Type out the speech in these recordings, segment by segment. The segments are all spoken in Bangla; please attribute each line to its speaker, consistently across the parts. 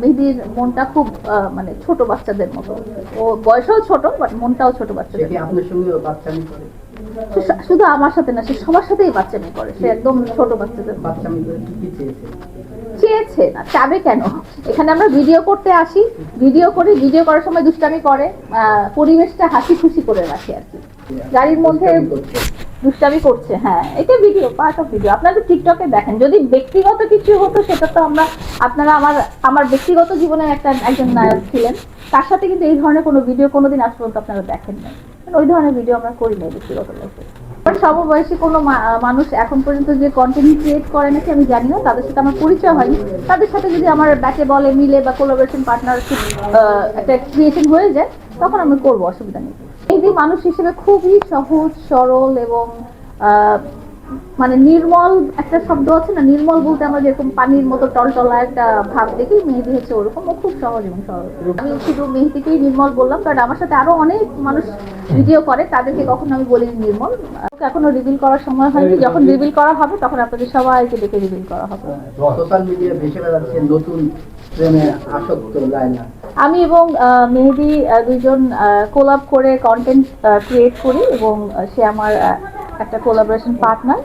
Speaker 1: মেহেদির মনটা খুব মানে ছোট বাচ্চাদের মতো। ও বয়সও ছোট বাট মনটাও ছোট বাচ্চাদের শুধু আমার সাথে না সে সবার সাথেই বাচ্চামি করে। সে একদম ছোট বাচ্চাদের
Speaker 2: বাচ্চামি করে চেয়েছে?
Speaker 1: না চাবে কেন? এখানে আমরা ভিডিও করতে আসি। ভিডিও করি ভিডিও করার সময় দুষ্টামি করে। আহ, পরিবেশটা হাসি খুশি করে রাখি আর কি। গাড়ির মধ্যে
Speaker 2: দুষ্টামি করছে।
Speaker 1: হ্যাঁ এটা ভিডিও পার্ট অফ ভিডিও আপনারা টিকটকে দেখেন, যদি ব্যক্তিগত কিছু হতো, সেটা তো আমরা, আপনারা আমার আমার ব্যক্তিগত জীবনের একটা একজন নায়ক ছিলেন, তার সাথে কিন্তু এই ধরনের কোনো ভিডিও কোনোদিন আজ পর্যন্ত আপনারা দেখেন নাই। কারণ ওই ধরনের ভিডিও আমরা করি নাই ব্যক্তিগত লাইফে সমবয়সী কোনো মানুষ এখন পর্যন্ত যে কন্টেন্ট ক্রিয়েট করে নাকি আমি জানি না, তাদের সাথে আমার পরিচয় হয়নি। তাদের সাথে যদি আমার ব্যাটে বলে, মিলে বা কোলাবোরেশন পার্টনারশিপ একটা ক্রিয়েশন হয়ে যায়, তখন আমি করব, অসুবিধা নেই। যে মানুষ হিসেবে খুবই সহজ, সরল এবং মানে নির্মল একটা শব্দ আছে না, নির্মল বলতে আমরা যেরকম পানির মতো টলটলা একটা ভাব দেখি, মেহেদি হচ্ছে ওরকম, ও খুব সহজ এবং সরল। আমি শুধু মেহেদিকেই নির্মল বললাম, কারণ আমার সাথে আরও অনেক মানুষ ভিডিও করে, তাদেরকে কখনো আমি বলি নির্মল। এখনও রিভিল করার সময় হয়নি, যখন রিভিল করা হবে, তখন আপনাদের সবাইকে ডেকে রিভিল করা হবে।
Speaker 2: সোশ্যাল মিডিয়া বেড়াচ্ছে, নতুন প্রেমে আসক্ত লাইলা
Speaker 1: আমি এবং আহ, মেহেদি দুইজন কোলাব করে কন্টেন্ট ক্রিয়েট করি এবং সে আমার একটা কোলাবোরেশন পার্টনার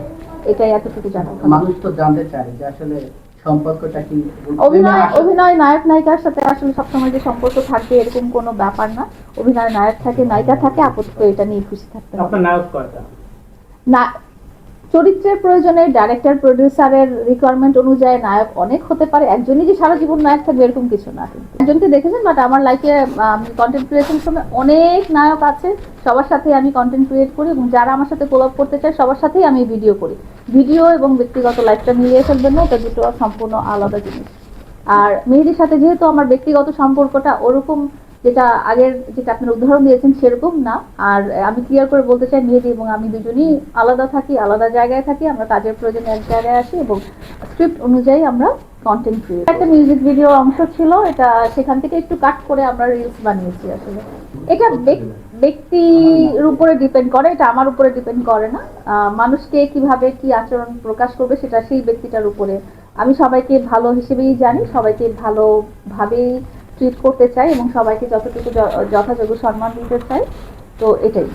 Speaker 1: এটাই এতটুকু জানা
Speaker 2: মানুষ তো জানতে চায় যে আসলে সম্পর্কটা কি?
Speaker 1: অভিনয় অভিনয় নায়ক নায়িকার সাথে আসলে সবসময় যে সম্পর্ক থাকবে এরকম কোনো ব্যাপার না। অভিনয় নায়ক থাকে নায়িকা থাকে আপাতত এটা নিয়ে খুশি থাকতে হবে।
Speaker 3: আপনার নায়ক কয়টা?
Speaker 1: না চরিত্রের প্রয়োজনে ডাইরেক্টর প্রডিউসারের রিকোয়ারমেন্ট অনুযায়ী নায়ক অনেক হতে পারে। একজনই যে সারা জীবন নায়ক থাকবে এরকম কিছু না একজনকে দেখেছেন? বাট আমার লাইফে কন্টেন্ট ক্রিয়েশনের সময় অনেক নায়ক আছে। সবার সাথে আমি কন্টেন্ট ক্রিয়েট করি এবং যারা আমার সাথে কোলাপ করতে চায়, সবার সাথেই আমি ভিডিও করি। ভিডিও এবং ব্যক্তিগত লাইফটা মিলিয়ে ফেলবেন না, এটা দুটো সম্পূর্ণ আলাদা জিনিস। আর মেহেদির সাথে যেহেতু আমার ব্যক্তিগত সম্পর্কটা ওরকম যেটা আগের যেটা আপনার উদাহরণ দিয়েছেন সেরকম না। আর আমি ক্লিয়ার করে বলতে চাই, মেহেদি এবং আমি দুজনেই আলাদা থাকি, আলাদা জায়গায় থাকি, আমরা কাজের প্রয়োজনে এক জায়গায় আসি এবং স্ক্রিপ্ট অনুযায়ী আমরা কন্টেন্ট ক্রিয়েট একটা মিউজিক ভিডিও অংশ ছিল, এটা সেখান থেকে একটু কাট করে আমরা রিলস বানিয়েছি আসলে। এটা ব্যক্তির উপরে ডিপেন্ড করে, এটা আমার উপরে ডিপেন্ড করে না। মানুষকে কীভাবে কি আচরণ প্রকাশ করবে সেটা সেই ব্যক্তিটার উপরে। আমি সবাইকে ভালো হিসেবেই জানি, সবাইকে ভালোভাবেই ট্রিট করতে চাই এবং সবাইকে যতটুকু যথাযোগ্য সম্মান দিতে চাই তো এটাই।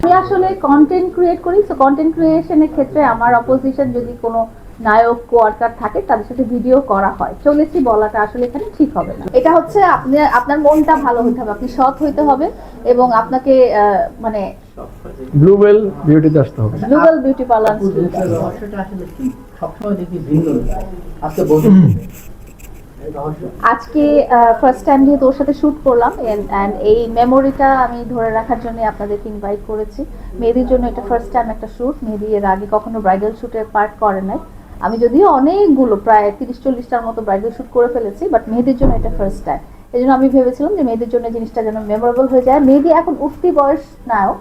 Speaker 1: আমি আসলে কন্টেন্ট ক্রিয়েট করি তো কন্টেন্ট ক্রিয়েশনের ক্ষেত্রে আমার অপোজিশন যদি কোনো নায়ক কোয়ার্কার থাকে তাদের সাথে ভিডিও করা হয়। চলেছি বলাটা আসলে এখানে ঠিক হবে না। এটা হচ্ছে আপনি আপনার মনটা ভালো হতে হবে আপনি সৎ হইতে হবে এবং আপনাকে আহ, মানে
Speaker 4: ব্লুবেল বিউটিতে আসতে হবে।
Speaker 1: গ্লোবাল বিউটি পার্লার
Speaker 2: সবসময় দেখি ভিন্ন আজকে বলুন।
Speaker 1: আজকে ফার্স্ট টাইম যেহেতু ওর সাথে শ্যুট করলাম অ্যান্ড এই মেমোরিটা আমি ধরে রাখার জন্য আপনাদেরকে ইনভাইট করেছি। মেহেদির জন্য এটা ফার্স্ট টাইম একটা শ্যুট মেহেদি এর আগে কখনো ব্রাইডাল শ্যুটে পার্ট করে নাই। আমি যদিও অনেকগুলো, প্রায় তিরিশ, চল্লিশটার মতো ব্রাইডাল শ্যুট করে ফেলেছি বাট মেহেদির জন্য এটা ফার্স্ট টাইম এই জন্য আমি ভেবেছিলাম যে মেয়েদের জন্য জিনিসটা যেন মেমোরেবল হয়ে যায়। মেহেদি এখন উঠতি বয়স নায়ক,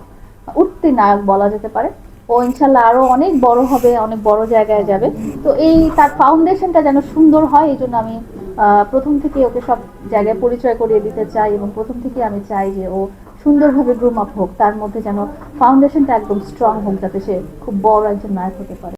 Speaker 1: উঠতি নায়ক বলা যেতে পারে। ও ইনশাল্লাহ আরও অনেক বড় হবে, অনেক বড় জায়গায় যাবে। তো এই তার ফাউন্ডেশনটা যেন সুন্দর হয়, এই জন্য আমি প্রথম থেকে ওকে সব জায়গায় পরিচয় করিয়ে দিতে চাই এবং প্রথম থেকে আমি চাই যে ও সুন্দরভাবে গ্রুম আপ হোক, তার মধ্যে যেন ফাউন্ডেশনটা একদম স্ট্রং হোক, যাতে সে খুব বড় একজন নায়ক হতে পারে।